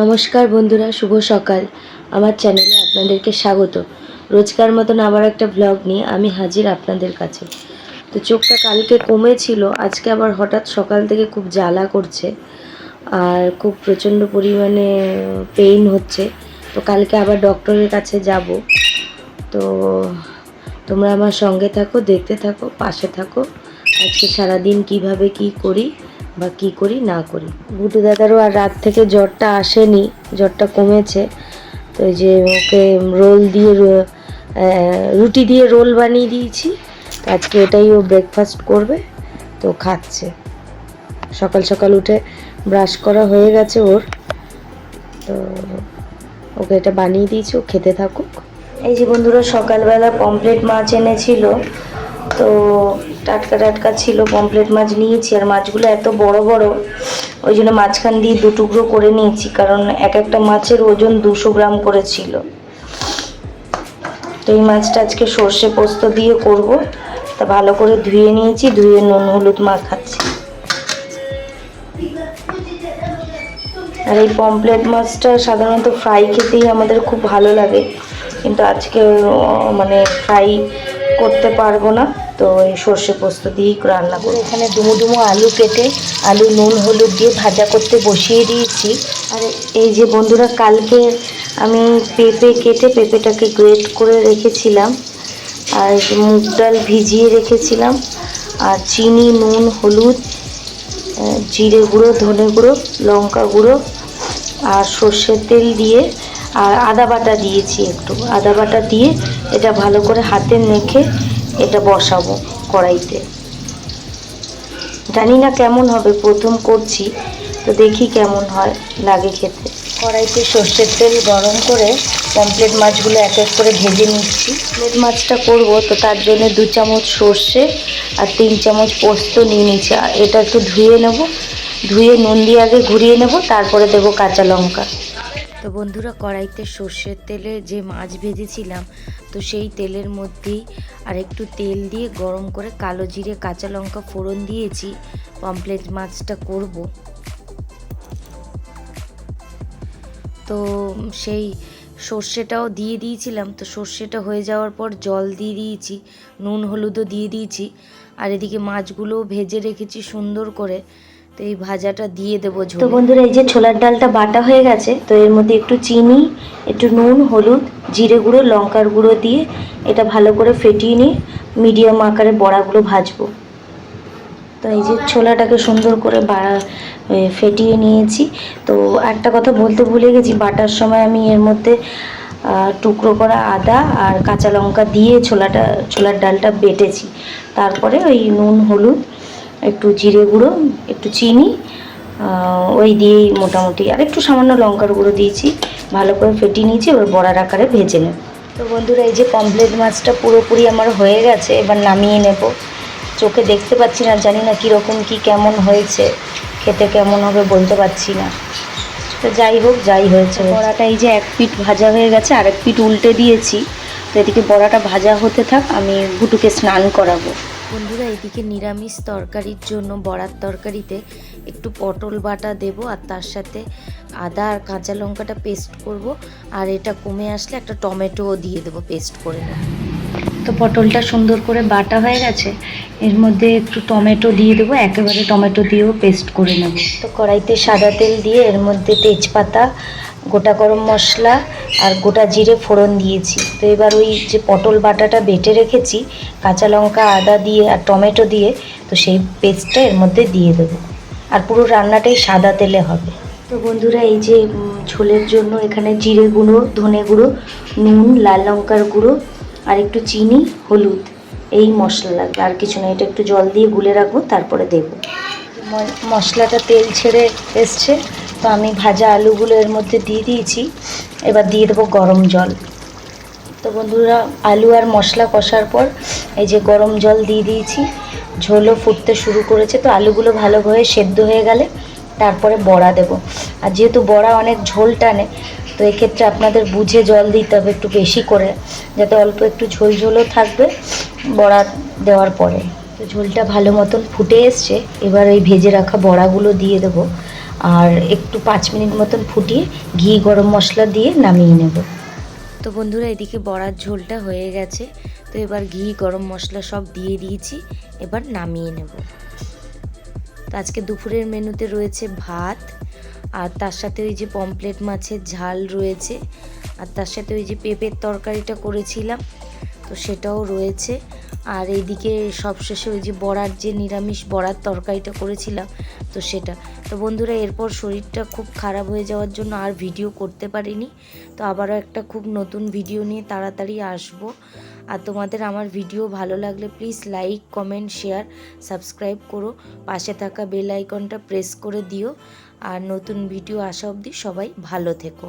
নমস্কার বন্ধুরা, শুভ সকাল। আমার চ্যানেলে আপনাদেরকে স্বাগত। রোজকার মতন আবার একটা ব্লগ নিয়ে আমি হাজির আপনাদের কাছে। তো চোখটা কালকে কমেছিল, আজকে আবার হঠাৎ সকাল থেকে খুব জ্বালা করছে আর খুব প্রচণ্ড পরিমাণে পেইন হচ্ছে। তো কালকে আবার ডক্টরের কাছে যাব। তো তোমরা আমার সঙ্গে থাকো, দেখতে থাকো, পাশে থাকো। আজকে সারাদিন কীভাবে কি করি বা কি করি, না করি। গুটু দাদারও আর রাত থেকে জ্বরটা আসেনি, জ্বরটা কমেছে। তো এই যে ওকে রোল দিয়ে রুটি দিয়ে রোল বানিয়ে দিয়েছি। তো আজকে এটাই ও ব্রেকফাস্ট করবে, তো খাচ্ছে। সকাল সকাল উঠে ব্রাশ করা হয়ে গেছে ওর। তো ওকে এটা বানিয়ে দিয়েছি, ও খেতে থাকুক। এই যে বন্ধুরা, সকালবেলা পমপ্লেট মাছ এনেছিল। তো টাটকা টাটকা ছিল পমপ্লেট মাছ নিয়েছি আর মাছগুলো এত বড় বড়, ওই জন্য মাঝখান দিয়ে দু টুকরো করে নিয়েছি, কারণ এক একটা মাছের ওজন দুশো গ্রাম করে ছিল তো এই মাছটা আজকে সর্ষে পোস্ত দিয়ে করব, তা ভালো করে ধুয়ে নিয়েছি, ধুয়ে নুন, হলুদ মাখাচ্ছি। আর এই পমপ্লেট মাছটা সাধারণত ফ্রাই খেতেই আমাদের খুব ভালো লাগে, কিন্তু আজকে মানে ফ্রাই করতে পারব না। তো এই সর্ষে পোস্ত দিয়েই রান্না করব। এখানে ডুমো ডুমো আলু কেটে, আলু, নুন, হলুদ দিয়ে ভাজা করতে বসিয়ে দিয়েছি। আর এই যে বন্ধুরা, কালকে আমি পেঁপে কেটে পেঁপেটাকে গ্রেট করে রেখেছিলাম। আর মুগ ডাল ভিজিয়ে রেখেছিলাম। আর চিনি, নুন, হলুদ জিরে গুঁড়ো, ধনে গুঁড়ো, লঙ্কা গুঁড়ো আর সর্ষের তেল দিয়ে আর আদা বাটা দিয়েছি একটু। আদা বাটা দিয়ে এটা ভালো করে হাতে মেখে এটা বসাবো কড়াইতে। জানি না কেমন হবে, প্রথম করছি, তো দেখি কেমন হয়, লাগে খেতে। কড়াইতে সর্ষের তেল গরম করে পমপ্লেট মাছগুলো এক এক করে ভেজে নিচ্ছি। প্লেট মাছটা করব, তো তার জন্য দু চামচ সর্ষে আর তিন চামচ পোস্ত নিয়ে নিচ্ছি। আর এটা একটু ধুয়ে নেব, ধুয়ে নুন দিয়ে আগে ঘুরিয়ে নেব, তারপরে দেবো কাঁচা লঙ্কা। তো বন্ধুরা কড়াইতে সর্ষের তেলে যে মাছ ভেজেছিলাম, তো সেই তেলের মধ্যেই আর একটু তেল দিয়ে গরম করে কালো জিরে, কাঁচা লঙ্কা ফোড়ন দিয়েছি পমপ্লেট মাছটা করব। তো সেই সর্ষেটাও দিয়ে দিয়েছিলাম, তো সর্ষেটা হয়ে যাওয়ার পর জল দিয়ে দিয়েছি, নুন হলুদও দিয়ে দিয়েছি, আর এদিকে মাছগুলোও ভেজে রেখেছি সুন্দর করে। তো এই ভাজাটা দিয়ে দেবো তো বন্ধুরা এই যে ছোলার ডালটা বাটা হয়ে গেছে তো এর মধ্যে একটু চিনি একটু নুন হলুদ জিরে গুঁড়ো লঙ্কার গুঁড়ো দিয়ে এটা ভালো করে ফেটিয়ে নিয়ে মিডিয়াম আকারে বড়াগুলো ভাজবো। তো এই যে ছোলাটাকে সুন্দর করে বাড়া ফেটিয়ে নিয়েছি। তো একটা কথা বলতে ভুলে গেছি বাটার সময় আমি এর মধ্যে টুকরো করা আদা আর কাঁচা লঙ্কা দিয়ে ছোলাটা ছোলার ডালটা বেটেছি। তারপরে ওই নুন হলুদ একটু জিরে গুঁড়ো, একটু চিনি ওই দিয়েই মোটামুটি, আর একটু সামান্য লঙ্কার গুঁড়ো দিয়েছি, ভালো করে ফেটিয়ে নিয়েছি, এবার বড়ার আকারে ভেজে নেব। তো বন্ধুরা, এই যে পমপ্লেট মাছটা পুরোপুরি আমার হয়ে গেছে, এবার নামিয়ে নেব। চোখে দেখতে পাচ্ছি না, জানি না কীরকম, কি কেমন হয়েছে, খেতে কেমন হবে বলতে পারছি না। তো যাই হোক, যাই হয়েছে। বড়াটা এই যে এক পিট ভাজা হয়ে গেছে আর এক পিট উল্টে দিয়েছি। তো এদিকে বড়াটা ভাজা হতে থাক, আমি গুটুকে স্নান করাবো। বন্ধুরা এদিকে নিরামিষ তরকারির জন্য বড়ার তরকারিতে একটু পটল বাটা দেব আর তার সাথে আদা আর কাঁচা লঙ্কাটা পেস্ট করব। আর এটা কমে আসলে একটা টমেটোও দিয়ে দেবো পেস্ট করে নেব। তো পটলটা সুন্দর করে বাটা হয়ে গেছে এর মধ্যে একটু টমেটো দিয়ে দেবো একেবারে টমেটো দিয়েও পেস্ট করে নেব। তো কড়াইতে সাদা তেল দিয়ে এর মধ্যে তেজপাতা গোটা গরম মশলা আর গোটা জিরে ফোড়ন দিয়েছি। তো এবার ওই যে পটল বাটাটা বেটে রেখেছি, কাঁচা লঙ্কা, আদা দিয়ে আর টমেটো দিয়ে, তো সেই পেস্টটা এর মধ্যে দিয়ে দেবো। আর পুরো রান্নাটাই সাদা তেলে হবে। তো বন্ধুরা, এই যে ঝোলের জন্য এখানে জিরে গুঁড়ো, ধনে গুঁড়ো, নুন, লাল লঙ্কার গুঁড়ো আর একটু চিনি, হলুদ, এই মশলা লাগবে। আর কিছু না, এটা একটু জল দিয়ে গুলে রাখব, তারপরে দেবো। মশলাটা তেল ছেড়ে এসছে। তো আমি ভাজা আলুগুলো এর মধ্যে দিয়ে দিয়েছি। এবার দিয়ে দেবো গরম জল। তো বন্ধুরা, আলু আর মশলা কষার পর এই যে গরম জল দিয়ে দিয়েছি, ঝোলও ফুটতে শুরু করেছে। তো আলুগুলো ভালোভাবে সেদ্ধ হয়ে গেলে তারপরে বড়া দেব। আর যেহেতু বড়া অনেক ঝোল টানে, তো এক্ষেত্রে আপনাদের বুঝে জল দিতে হবে একটু বেশি করে, যাতে অল্প একটু ঝোল ঝোলও থাকবে বড়া দেওয়ার পরে। তো ঝোলটা ভালো মতন ফুটে এসছে। এবার ওই ভেজে রাখা বড়াগুলো দিয়ে দেবো। আর একটু পাঁচ মিনিট মতন ফুটিয়ে ঘি, গরম মশলা দিয়ে নামিয়ে নেব। তো বন্ধুরা, এদিকে বড়ার ঝোলটা হয়ে গেছে। তো এবার ঘি, গরম মশলা সব দিয়ে দিয়েছি। এবার নামিয়ে নেব। তো আজকে দুপুরের মেনুতে রয়েছে ভাত, আর তার সাথে ওই যে পমপ্লেট মাছের ঝাল রয়েছে। আর তার সাথে ওই যে পেঁপের তরকারিটা করেছিলাম, তো সেটাও রয়েছে। আর এইদিকে সবশেষে ওই যে বড়ার যে নিরামিষ বড়ার তরকারিটা করেছিলাম, তো সেটা। তো বন্ধুরা, এরপর শরীরটা খুব খারাপ হয়ে যাওয়ার জন্য আর ভিডিও করতে পারিনি। তো আবারও একটা খুব নতুন ভিডিও নিয়ে তাড়াতাড়ি আসব। আর তোমাদের আমার ভিডিও ভালো লাগলে please like, comment, share, subscribe করো। পাশে থাকা বেল আইকনটা প্রেস করে দিও। আর নতুন ভিডিও আসা অবধি সবাই ভালো থেকো।